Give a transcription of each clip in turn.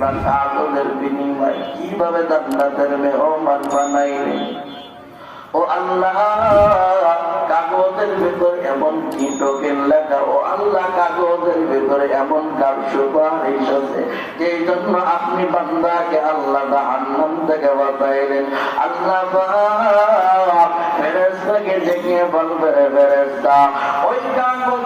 কাগজের এমন কি টোকেন লেখা? ও আল্লাহ, কাগজের ভেতরে এমন কার সুপারিশ আছে? জন্য আপনি বান্দাকে আল্লাহ জাহান্নাম থেকে বাঁচাইলেন। আল্লাহ ফেরেস্তাকে ডেকে বলবে ফেরেস্তা ওই কাগজের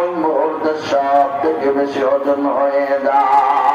থেকে বেশি ওজন হয়ে যায়?